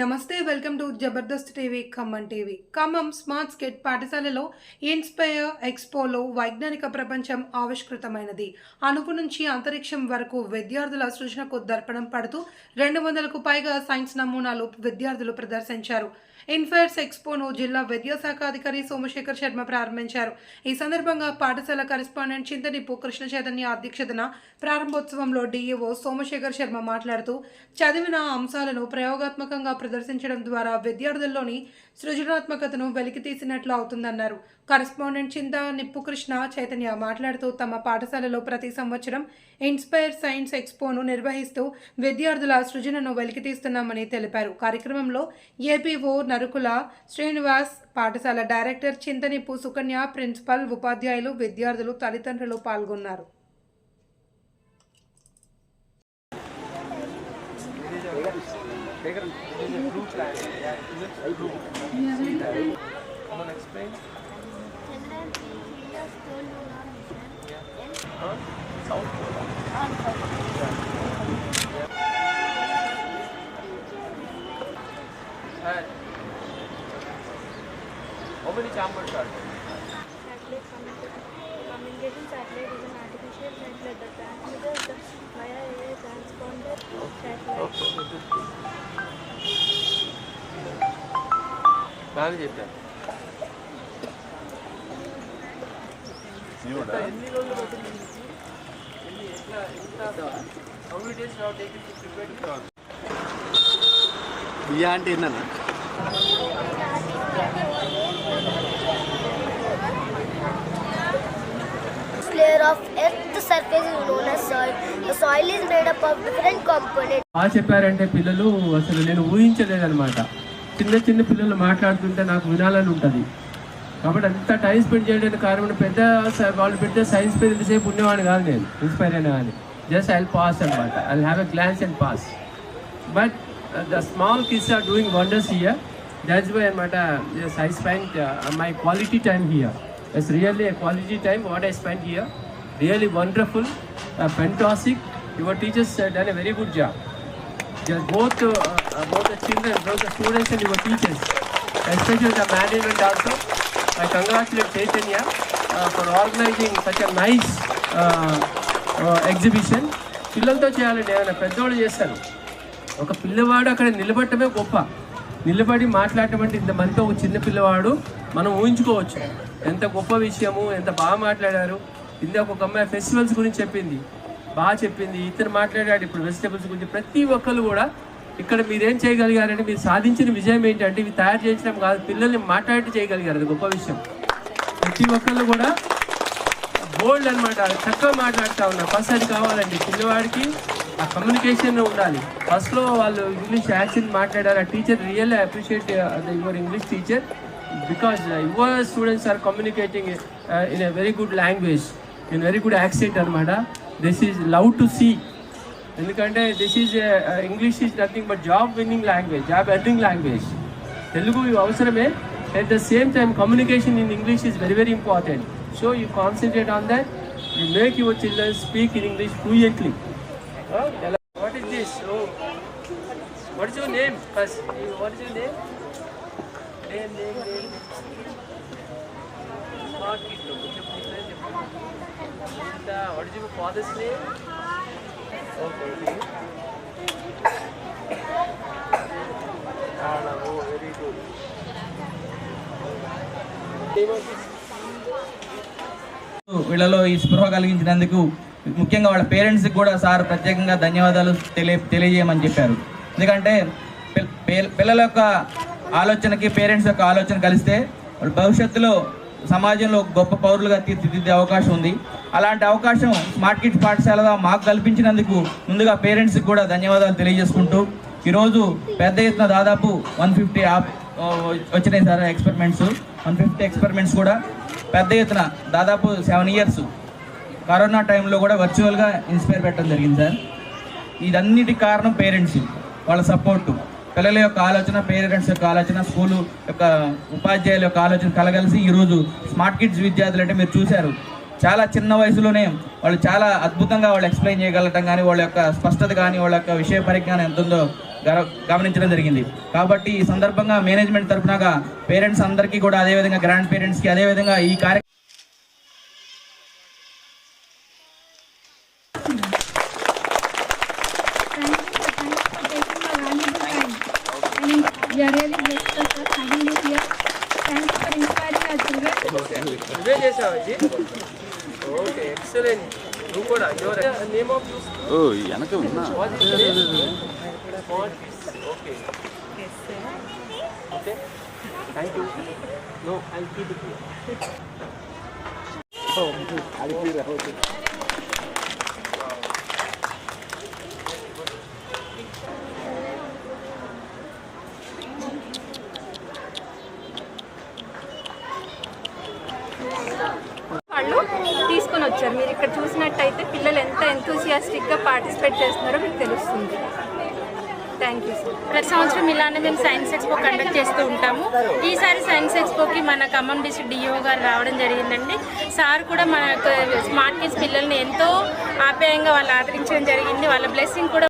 నమస్తే welcome to Jabardasth TV Khammam TV. Khammam smart స్కెట్ పాఠశాలలో inspire ఎక్స్పోలో వైజ్ఞానిక ప్రపంచం ఆవిష్కృతమైనది. అణుపు నుంచి అంతరిక్షం వరకు విద్యార్థుల సృజనకు దర్పణం పడుతూ రెండు వందలకు పైగా సైన్స్ నమూనాలు విద్యార్థులు ప్రదర్శించారు. ఇన్ఫైర్స్ ఎక్స్పోను జిల్లా విద్యాశాఖ అధికారి సోమశేఖర్ శర్మ ప్రారంభించారు. ఈ సందర్భంగా పాఠశాల కరెస్పాండెంట్ చింతనిప్పు కృష్ణ చైతన్య అధ్యక్షతన ప్రారంభోత్సవంలో డీఈఓ సోమశేఖర్ శర్మ మాట్లాడుతూ చదివిన అంశాలను ప్రయోగాత్మకంగా ప్రదర్శించడం ద్వారా విద్యార్థుల్లోని సృజనాత్మకతను వెలికితీసినట్లు అవుతుందన్నారు. కరస్పాండెంట్ చింత నిప్పు కృష్ణ చైతన్య మాట్లాడుతూ తమ పాఠశాలలో ప్రతి సంవత్సరం ఇన్స్పైర్ సైన్స్ ఎక్స్పోను నిర్వహిస్తూ విద్యార్థుల సృజనను వెలికితీస్తున్నామని తెలిపారు. కార్యక్రమంలో ఏపీఓ నరుకుల శ్రీనివాస్ పాఠశాల డైరెక్టర్ చింతనిప్పు సుకన్య ప్రిన్సిపల్ ఉపాధ్యాయులు విద్యార్థులు తల్లిదండ్రులు పాల్గొన్నారు. bigger, it is a fruit Ja. Yeah, it is a fruit. Explain? In Yeah. Huh? South Korea. Ja. How many chambers are there? Up of different components. బాగా చెప్పారంటే పిల్లలు అసలు నేను ఊహించలేదన్నమాట. చిన్న చిన్న పిల్లలు మాట్లాడుతుంటే నాకు వినాలని ఉంటుంది. కాబట్టి అంత టైం స్పెండ్ చేయడానికి కారణం పెద్ద వాళ్ళు పెట్టే సైన్స్ పేరు ఎంతసేపు ఉండేవాడిని కాదు నేను ఇన్స్పైర్ అయినా కానీ జస్ట్ ఐ పాస్ అనమాట I have a glance and pass but the small kids are doing wonders here that's why అనమాట as I spend my quality time here as really a quality time what I spend here really wonderful fantastic your teachers done a very good job just both uh, Uh, both the children, both the students and your teachers, especially the management also. I congratulate Chaitanya uh, for organizing such a nice uh, uh, exhibition. పిల్లలతో చేయాలండి ఏమైనా పెద్దవాళ్ళు చేస్తారు. ఒక పిల్లవాడు అక్కడ నిలబడటమే గొప్ప. నిలబడి మాట్లాడటం అంటే ఇంతమందితో ఒక చిన్న పిల్లవాడు మనం ఊహించుకోవచ్చు. ఎంత గొప్ప విషయము ఎంత బాగా మాట్లాడారు. ఇందాక ఒక అమ్మాయి ఫెస్టివల్స్ గురించి చెప్పింది. బాగా చెప్పింది. ఇతను మాట్లాడాడు ఇప్పుడు వెజిటేబుల్స్ గురించి. ప్రతి ఒక్కరు కూడా ఇక్కడ మీరేం చేయగలిగారంటే మీరు సాధించిన విజయం ఏంటంటే ఇవి తయారు చేయించడం కాదు పిల్లల్ని మాట్లాడి చేయగలిగారు. అది గొప్ప విషయం. ప్రతి ఒక్కళ్ళు కూడా బోల్డ్ అనమాట చక్కగా మాట్లాడుతూ ఉన్నారు. ఫస్ట్ అది కావాలండి. పిల్లవాడికి ఆ కమ్యూనికేషన్ ఉండాలి. ఫస్ట్లో వాళ్ళు ఇంగ్లీష్ యాక్సెంట్ మాట్లాడారు. ఆ teacher real appreciate your English teacher because your students are communicating in a very good language in very good accent అనమాట this is love to see ఎందుకంటే this is English is nothing but job winning language job earning language Telugu అవసరమే at the same time communication in English is very very important so you concentrate on that you make your children speak in English fluently what is this what is your name first what is your name name name name smart kid చెప్పు నీ పేరు చెప్పు what is your father's name okay okay very good వీళ్ళలో ఈ స్పృహ కలిగించినందుకు ముఖ్యంగా వాళ్ళ పేరెంట్స్కి కూడా సార్ ప్రత్యేకంగా ధన్యవాదాలు తెలియ తెలియజేయమని చెప్పారు. ఎందుకంటే పిల్లల యొక్క ఆలోచనకి పేరెంట్స్ యొక్క ఆలోచన కలిస్తే వాళ్ళు భవిష్యత్తులో సమాజంలో గొప్ప పౌరులుగా తీర్చిదిద్దే అవకాశం ఉంది. అలాంటి అవకాశం స్మార్ట్ కిడ్స్ పాఠశాలలో మాకు కల్పించినందుకు ముందుగా పేరెంట్స్కి కూడా ధన్యవాదాలు తెలియజేసుకుంటూ ఈరోజు పెద్ద ఎత్తున దాదాపు వన్ ఫిఫ్టీ వచ్చినాయి sir experiments. One fifty experiments కూడా పెద్ద ఎత్తున దాదాపు సెవెన్ ఇయర్స్ కరోనా టైంలో కూడా వర్చువల్గా ఇన్స్పైర్ పెట్టడం జరిగింది సార్. ఇదన్నిటి కారణం పేరెంట్స్ వాళ్ళ సపోర్టు. పిల్లల యొక్క ఆలోచన పేరెంట్స్ యొక్క ఆలోచన స్కూలు యొక్క ఉపాధ్యాయుల యొక్క ఆలోచన కలగలిసి ఈరోజు స్మార్ట్ కిడ్స్ విద్యార్థులు అంటే మీరు చూశారు. చాలా చిన్న వయసులోనే వాళ్ళు చాలా అద్భుతంగా వాళ్ళు ఎక్స్ప్లెయిన్ చేయగలటం కానీ వాళ్ళ యొక్క స్పష్టత కానీ వాళ్ళ యొక్క విషయ పరిజ్ఞానం ఎంత ఉందో గమనించడం జరిగింది. కాబట్టి ఈ సందర్భంగా మేనేజ్మెంట్ తరఫునగా పేరెంట్స్ అందరికీ కూడా అదేవిధంగా గ్రాండ్ పేరెంట్స్కి అదేవిధంగా ఈ కార్యక్రమం we are really grateful for having you here. Thank you for inspiring our children. నువ్వే చేసావు ఇది ఓకే ఎక్సలెంట్ నువ్వు కూడా యువర్ నేమ్ ఆఫ్ ఓ వెనక ఉన్నా okay okay thank you no I keep it వాళ్ళు తీసుకొని వచ్చారు. మీరు ఇక్కడ చూసినట్టయితే పిల్లలు ఎంత ఎంతూసియాస్టిక్గా పార్టిసిపేట్ చేస్తున్నారో మీకు తెలుస్తుంది. థ్యాంక్ యూ సార్ ప్రతి సంవత్సరం ఇలానే మేము సైన్స్ ఎక్స్పో కండక్ట్ చేస్తూ ఉంటాము. ఈసారి సైన్స్ ఎక్స్పోకి మన ఖమ్మం డిస్ట్రిక్ట్ డిఓ గారు రావడం జరిగిందండి. సార్ కూడా మన స్మార్ట్ కిడ్స్ పిల్లల్ని ఎంతో ఆప్యాయంగా వాళ్ళు ఆదరించడం జరిగింది. వాళ్ళ బ్లెస్సింగ్ కూడా